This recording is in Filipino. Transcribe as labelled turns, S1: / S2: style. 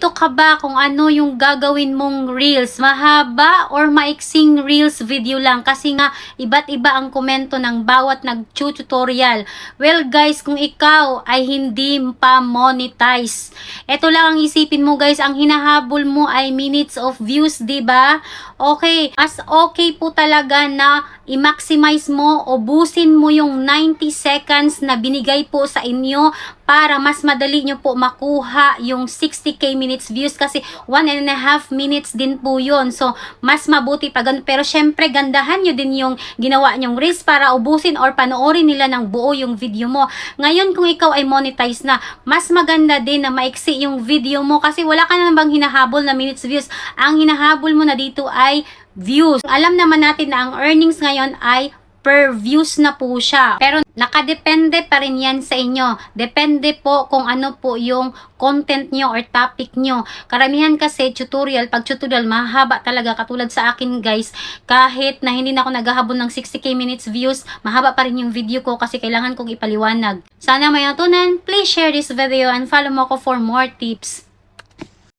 S1: nalilito ka ba kung ano yung gagawin mong reels? Mahaba or maiksing reels video lang? Kasi nga, iba't iba ang komento ng bawat nag-tutorial. Well guys, kung ikaw ay hindi pa monetize, ito lang ang isipin mo guys, ang hinahabol mo ay minutes of views, ba? Okay, as okay po talaga na i-maximize mo, ubusin mo yung 90 seconds na binigay po sa inyo para mas madali nyo po makuha yung 60k minutes views kasi 1 and a half minutes din po yun. So, mas mabuti pa ganun. Pero syempre, gandahan nyo din yung ginawa nyong reels para ubusin or panoorin nila ng buo yung video mo. Ngayon, kung ikaw ay monetize na, mas maganda din na maiksi yung video mo kasi wala ka na bang hinahabol na minutes views. Ang hinahabol mo na dito ay views. Alam naman natin na ang earnings ngayon ay per views na po siya. Pero nakadepende pa rin yan sa inyo. Depende po kung ano po yung content nyo or topic nyo. Karamihan kasi tutorial, pag tutorial, mahaba talaga. Katulad sa akin guys, kahit na hindi na ako naghahabol ng 60k minutes views, mahaba pa rin yung video ko kasi kailangan kong ipaliwanag. Sana may natunan. Please share this video and follow mo ako for more tips.